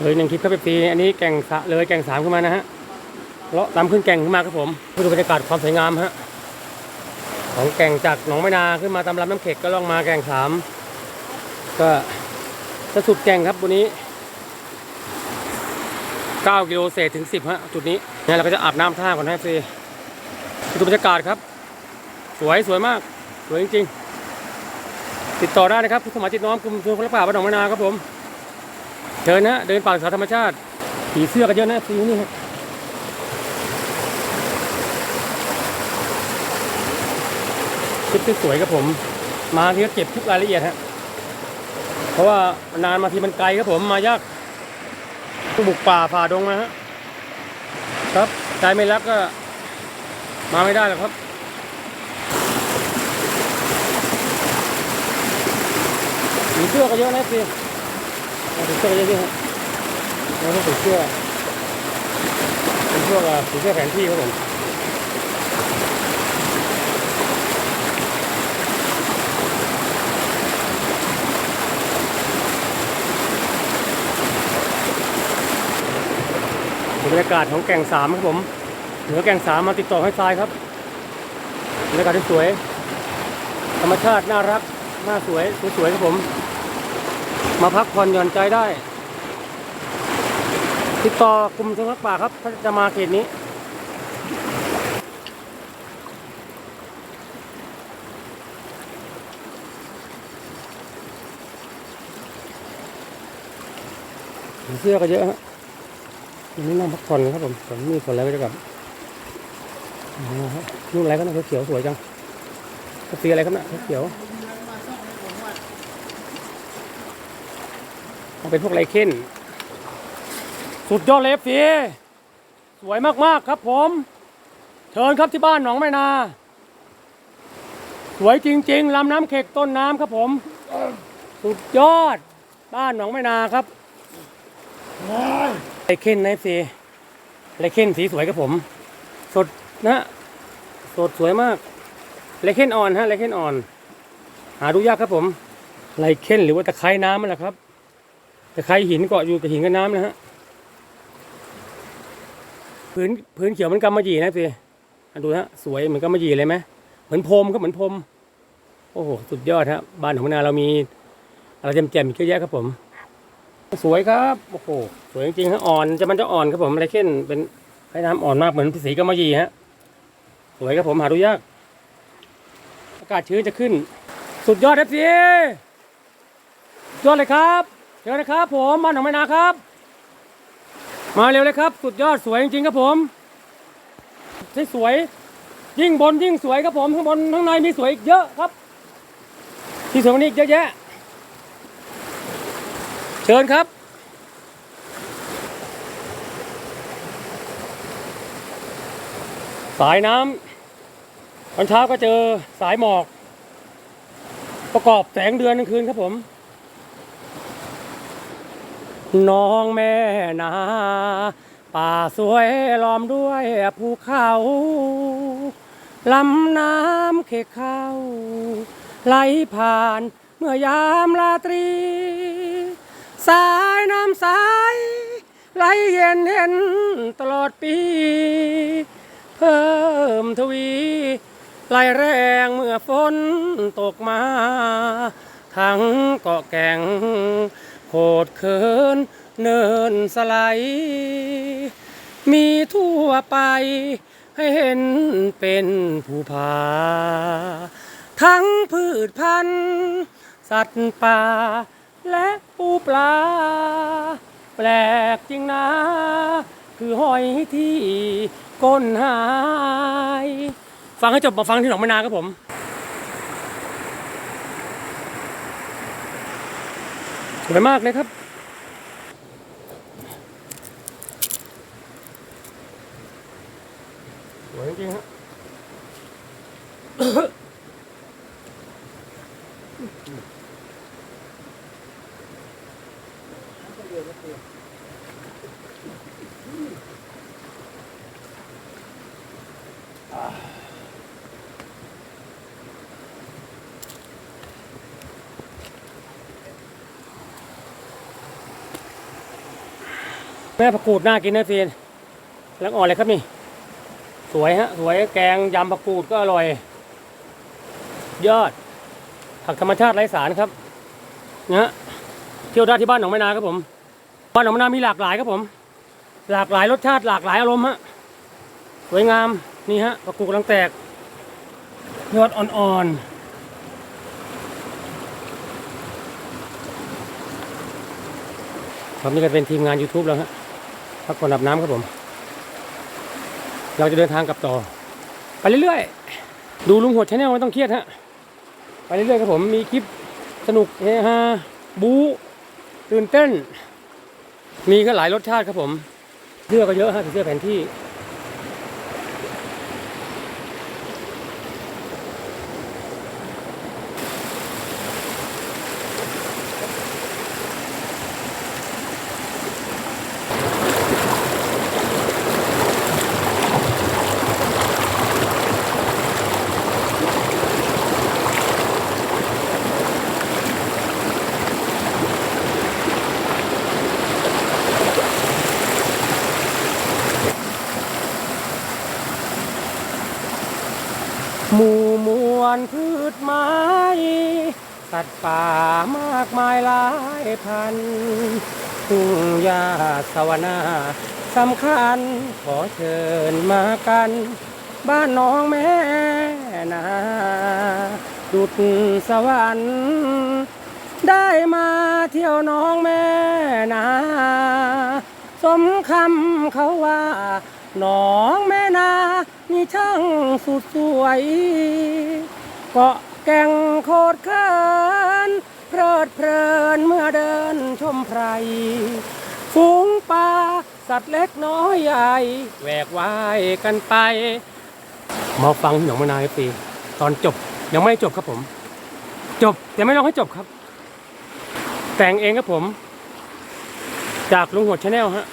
เลยหนึ่งคลิปครับปีอันนี้แก่งสะเลยแก่งสามขึ้นมานะฮะเลาะตามขึ้นแก่งขึ้นมาครับผมเพื่อดูบรรยากาศความสวยงามฮะของแก่งจากหนองไมนาขึ้นมาตามลำน้ำเข็กก็ล่องมาแก่งสามก็จะสุดแก่งครับวันนี้9กิโลเศษถึง 10ฮะจุดนี้เนี่ยเราก็จะอาบน้ำท่าก่อนให้ฟรีดูบรรยากาศครับ สวยสวยมาก สวยจริง ๆ ติดต่อได้นะครับผู้สมัครจิตน้อมกลุ่มชนคนละป่าบ้านหนองมะนาครับผม เชิญนะเดินป่าสาธรรมชาติผีเสื้อกันเยอะนะสีนี่คลิปที่สวยครับผม มาที่ก็เก็บทุกรายละเอียดฮะเพราะว่านานมาทีมันไกลครับผมมายากต้องบุกป่าฝ่าดงมาฮะครับใจไม่รักก็มาไม่ได้หรอกครับผีเสื้อก็เยอะนะสิ ผีเสื้อเยอะๆฮะแล้วก็ผีเสื้อเป็นพวกผีเสื้อแผนที่ครับผมบรรยากาศของแก่งสามครับผมเหนือแก่งสามมาติดต่อให้ทรายครับบรรยากาศที่สวย ธรรมชาติน่ารัก น่าสวย สวยๆครับผม มาพักผ่อนหย่อนใจได้ ติดต่อกลุ่มชนรักป่าครับถ้าจะมาเขตนี้เสื้อก็เยอะฮะวันนี้นั่งพักผ่อนครับผมผมมีคนแล้วก็จะกลับบนุ่งอะไรก็น่าเขียวสวยจังสีอะไรครับน่ะเขียว มันเป็นพวกไรเค้นสุดยอดเลยฟีสวยมากๆครับผม เชิญครับที่บ้านหนองไม้นา สวยจริงๆลำน้ำเข็กต้นน้ำครับผม สุดยอด บ้านหนองไม้นาครับไรเค้นนะฟีไรเค้นสีสวยครับผม สดนะสดสวยมากไรเค้นอ่อนฮะไรเค้นอ่อน หาดูยากครับผมไรเค้นหรือว่าตะไคร้น้ำนั่นแหละครับ ตะไคร้หินเกาะอยู่กับหินกับน้ำนะฮะพื้นพื้นเขียวมันกำมะหยี่นะฟีอ่ดูฮะสวยเหมือนกำมะหยี่เลยไหมเหมือนพรมครับเหมือนพรมโอ้โหสุดยอดฮะบ้านของนาเรามีอะไรแจ่มๆเยอะแยะครับผม สวยครับโอ้โหสวยจริงๆฮะอ่อนจะมันจะอ่อนครับผมอะไรเช่นเป็นไอ้น้ำอ่อนมากเหมือนสีกำมะหยี่ฮะสวยครับผมหาดูยาก อากาศชื้นจะขึ้น สุดยอดเอฟซียอดเลยครับ เจอเลยครับผมบ้านหนองไม้นาครับ มาเร็วเลยครับ สุดยอดสวยจริงๆครับผมสวย ยิ่งบนยิ่งสวยครับผมข้างบนข้างในมีสวยอีกเยอะครับ ที่สวยกว่านี้อีกเยอะแยะ เชิญครับสายน้ำตอนเช้าก็เจอสายหมอก ประกอบแสงเดือนกลางคืนครับผม น้องแม่นาป่าสวยล้อมด้วยภูเขาลำน้ำเขเข้า ไหลผ่านเมื่อยามราตรี สายน้ำใสไหลเย็นเห็นตลอดปี เพิ่มทวีไหลแรงเมื่อฝนตกมา ทั้งเกาะแก่ง โคดเคินเนินสไลด์มีทั่วไปให้เห็นเป็นภูผา ทั้งพืชพันธุ์ สัตว์ป่า และปูปลา แปลกจริงนะ คือหอยที่ก้นหาย ฟังให้จบมาฟังที่หนองมะนาครับผม สวยมากเลยครับ สวยจริงฮะเแม่ผักกูดน่ากินนะซีนแล้วอ่อนเลยครับนี่ สวยฮะ สวยแกงยำผักกูดก็อร่อย ยอด ผักธรรมชาติไร้สารครับนะฮะเที่ยวได้ที่บ้านหนองไมนาครับผม บ้านหนองไมนามีหลากหลายครับผม หลากหลายรสชาติหลากหลายอารมณ์ฮะ สวยงามนี่ฮะผักกูดกำลังแตก ยอดอ่อนๆครับนี่ก็เป็นทีมงาน YouTube แล้วฮะ พักผ่อนอาบน้ำครับผม เราจะเดินทางกลับต่อ ไปเรื่อยๆ ดูลุงหดชาแนลไม่ต้องเครียดฮะ ไปเรื่อยๆครับผม มีคลิปสนุกเฮฮาบู๊ตื่นเต้น มีก็หลายรสชาติครับผม เสื้อก็เยอะฮะเสื้อแผนที่ หมู่ มวลพืชไม้สัตว์ป่ามากมายหลายพันทุ่งหญ้าสวนาสำคัญขอเชิญมากัน บ้านน้องแม่นาดุดสวรรค์ ได้มาเที่ยวน้องแม่นาสมคำเขาว่าน้องแม่นานี่ช่างสุดสวย เกาะแก่งโคดเคินเพลิดเพลินเมื่อเดินชมไพรฝูงปลาสัตว์เล็กน้อยใหญ่แหวกว่ายกันไป มาฟังหนองมะนาวปี ตอนจบยังไม่จบครับผม จบแต่ไม่ลองให้จบครับ แต่งเองครับผม จากลุงหัวชาแนลฮะ